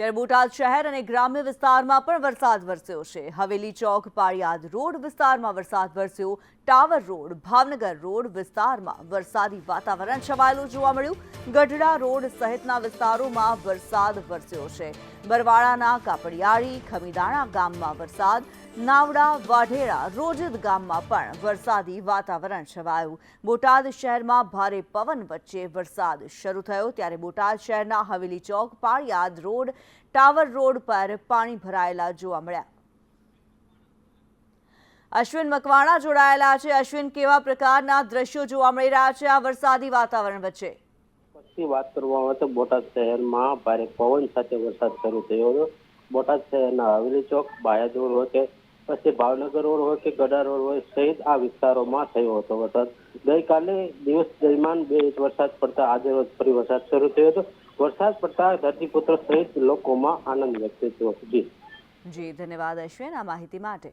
ત્યારે બોટાદ શહેર અને ગ્રામ્ય વિસ્તારમાં પણ વરસાદ વરસ્યો છે. હવેલી ચોક, પાળિયાદ રોડ વિસ્તારમાં વરસાદ વરસ્યો. ટાવર રોડ, ભાવનગર રોડ વિસ્તારમાં વરસાદી વાતાવરણ છવાયેલું જોવા મળ્યું. ગઢડા રોડ સહિતના વિસ્તારોમાં વરસાદ વરસ્યો છે. બરવાળાના કાપડિયાળી, ખમીદાણા ગામમાં વરસાદ. નાવડા વાઢેરા રોજદ ગામમાં પણ વરસાદી વાતાવરણ છવાયું. બોટાદ શહેરમાં ભારે પવન વચ્ચે વરસાદ શરૂ થયો. ત્યારે બોટાદ શહેરના Haveli Chowk, Paliyad road tower road પર પાણી ભરાયેલા જોવા મળ્યા. અશ્વિન મકવાણા જોડાયેલા છે. અશ્વિન, કેવા પ્રકારના દ્રશ્યો જોવા મળી રહ્યા છે આ વરસાદી વાતાવરણ વચ્ચે? વાત કરવામાં તો બોટાદ શહેરમાં ભારે પવન સાથે વરસાદ શરૂ થયો હતો. બોટાદ શહેરના હવેલી ચોક બાયદ રોડ હોય કે પછી ભાવનગર રોડ હોય કે ગડા રોડ હોય સહિત આ વિસ્તારોમાં થયો હતો વરસાદ. ગઈકાલે દિવસ દરમિયાન બે ઇંચ વરસાદ પડતા આજે ફરી વરસાદ શરૂ થયો હતો. વરસાદ પડતા ધરતીપુત્ર સહિત લોકોમાં આનંદ વ્યક્ત થયો. જી. જી, ધન્યવાદ અશ્વિન આ માહિતી માટે.